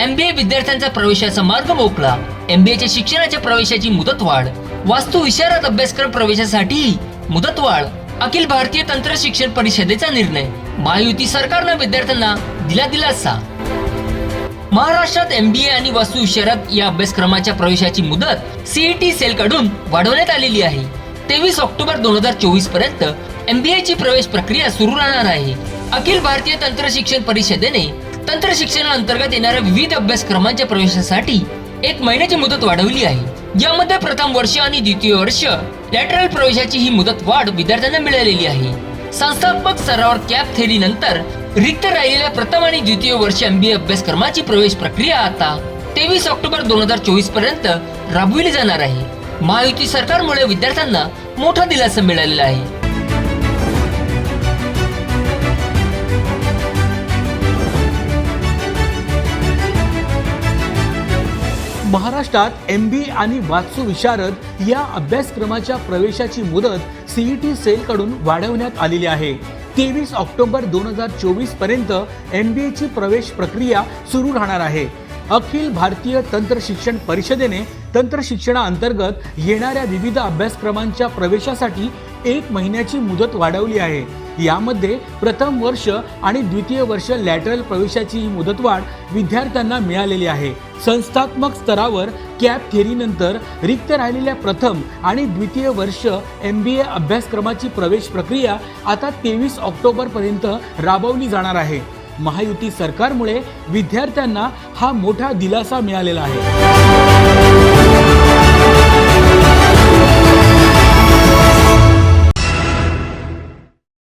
MBA विद्यार्थ्यांचा प्रवेशाचा मार्ग मोकळा. एमबीएच्या शिक्षणाच्या प्रवेशाची मुदतवाढ वास्तू विशारद अभ्यासक्रम प्रवेशासाठी मुदतवाढ. अखिल भारतीय तंत्र शिक्षण परिषदेचा निर्णय. महायुती सरकारनं विद्यार्थ्यांना दिला दिलासा महाराष्ट्रात एमबीए आणि वास्तू विशारद या अभ्यासक्रमाच्या प्रवेशाची मुदत सीईटी सेल कडून वाढवण्यात आलेली आहे. तेवीस ऑक्टोबर दोन हजार चोवीसपर्यंत एमबीए ची प्रवेश प्रक्रिया सुरू राहणार आहे. अखिल भारतीय तंत्र शिक्षण परिषदेने तंत्र शिक्षणाअंतर्गत येणाऱ्या विविध अभ्यासक्रमांच्या प्रवेशासाठी एक महिन्याची मुदत वाढवली आहे. यामध्ये प्रथम वर्ष आणि द्वितीय वर्ष लॅटरल प्रवेशाची ही मुदत वाढ विद्यार्थ्यांना मिळालेली आहे. संस्थात्मक स्तरावर कॅप थेरी नंतर रिक्त राहिलेल्या प्रथम आणि द्वितीय वर्ष एमबीए अभ्यासक्रमाची प्रवेश प्रक्रिया आता तेवीस ऑक्टोबर दोन हजार चोवीसपर्यंत राबविली जाणार आहे. महायुती सरकारमुळे विद्यार्थ्यांना मोठा दिलासा मिळालेला आहे. महाराष्ट्रात एम बी आणि वास्तू विशारद या अभ्यासक्रमाच्या प्रवेशाची मुदत सीईटी सेलकडून वाढवण्यात आलेली आहे. तेवीस ऑक्टोबर दोन हजार चोवीसपर्यंत एम बी एची प्रवेश प्रक्रिया सुरू राहणार आहे. अखिल भारतीय तंत्र शिक्षण परिषदेने तंत्र शिक्षणाअंतर्गत येणाऱ्या विविध अभ्यासक्रमांच्या प्रवेशासाठी एक महिन्याची मुदत वाढवली आहे. यामध्ये प्रथम वर्ष आणि द्वितीय वर्ष लॅटरल प्रवेशाची ही मुदतवाढ विद्यार्थ्यांना मिळालेली आहे. संस्थात्मक स्तरावर कॅप थेरीनंतर रिक्त राहिलेल्या प्रथम आणि द्वितीय वर्ष एम बी ए अभ्यासक्रमाची प्रवेश प्रक्रिया आता तेवीस ऑक्टोबरपर्यंत राबवली जाणार आहे. महायुती सरकारमुळे विद्यार्थ्यांना हा मोठा दिलासा मिळालेला आहे.